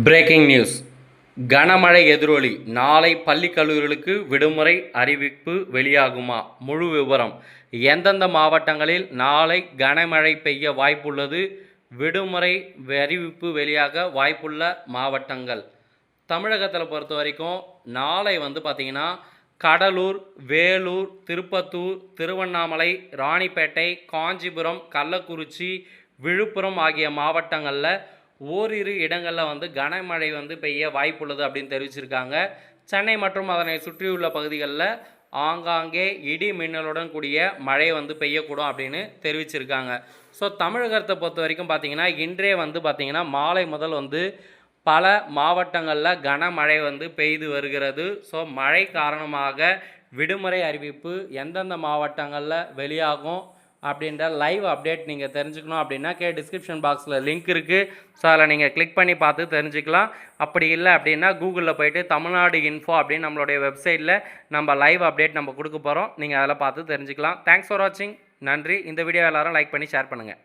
Breaking news கனமழை எதிரொலி. நாளை பள்ளி கல்லூரிகளுக்கு விடுமுறை அறிவிப்பு வெளியாகுமா? முழு விவரம். எந்தெந்த மாவட்டங்களில் நாளை கனமழை பெய்ய வாய்ப்புள்ளது? விடுமுறை அறிவிப்பு வெளியாக வாய்ப்புள்ள மாவட்டங்கள். தமிழகத்தில் பொறுத்த வரைக்கும் நாளை வந்து பார்த்திங்கன்னா கடலூர் வேலூர் திருப்பத்தூர் திருவண்ணாமலை ராணிப்பேட்டை காஞ்சிபுரம் கள்ளக்குறிச்சி விழுப்புரம் ஆகிய மாவட்டங்களில் ஓரிரு இடங்களில் வந்து கனமழை வந்து பெய்ய வாய்ப்புள்ளது அப்படின்னு தெரிவிச்சிருக்காங்க. சென்னை மற்றும் அதனை சுற்றியுள்ள பகுதிகளில் ஆங்காங்கே இடி மின்னலுடன் கூடிய மழை வந்து பெய்யக்கூடும் அப்படின்னு தெரிவிச்சிருக்காங்க. ஸோ தமிழகத்தை பொறுத்த வரைக்கும் பார்த்திங்கன்னா இன்றே வந்து பார்த்திங்கன்னா மாலை முதல் வந்து பல மாவட்டங்களில் கனமழை வந்து பெய்து வருகிறது. ஸோ மழை காரணமாக விடுமுறை அறிவிப்பு எந்தெந்த மாவட்டங்களில் வெளியாகும் அப்படின்ற லைவ் அப்டேட் நீங்கள் தெரிஞ்சுக்கணும் அப்படின்னா கே டிஸ்கிரிப்ஷன் பாக்ஸில் லிங்க் இருக்குது ஸோ அதில் நீங்கள் கிளிக் பண்ணி பார்த்து தெரிஞ்சுக்கலாம். அப்படி இல்லை அப்படின்னா கூகுளில் போயிட்டு தமிழ்நாடு இன்ஃபோ அப்படின்னு நம்மளுடைய வெப்சைட்டில் நம்ம லைவ் அப்டேட் நம்ம கொடுக்க போகிறோம் நீங்கள் அதில் பார்த்து தெரிஞ்சுக்கலாம். தேங்க்ஸ் ஃபார் வாட்சிங் நன்றி. இந்த வீடியோ எல்லாரும் லைக் பண்ணி ஷேர் பண்ணுங்கள்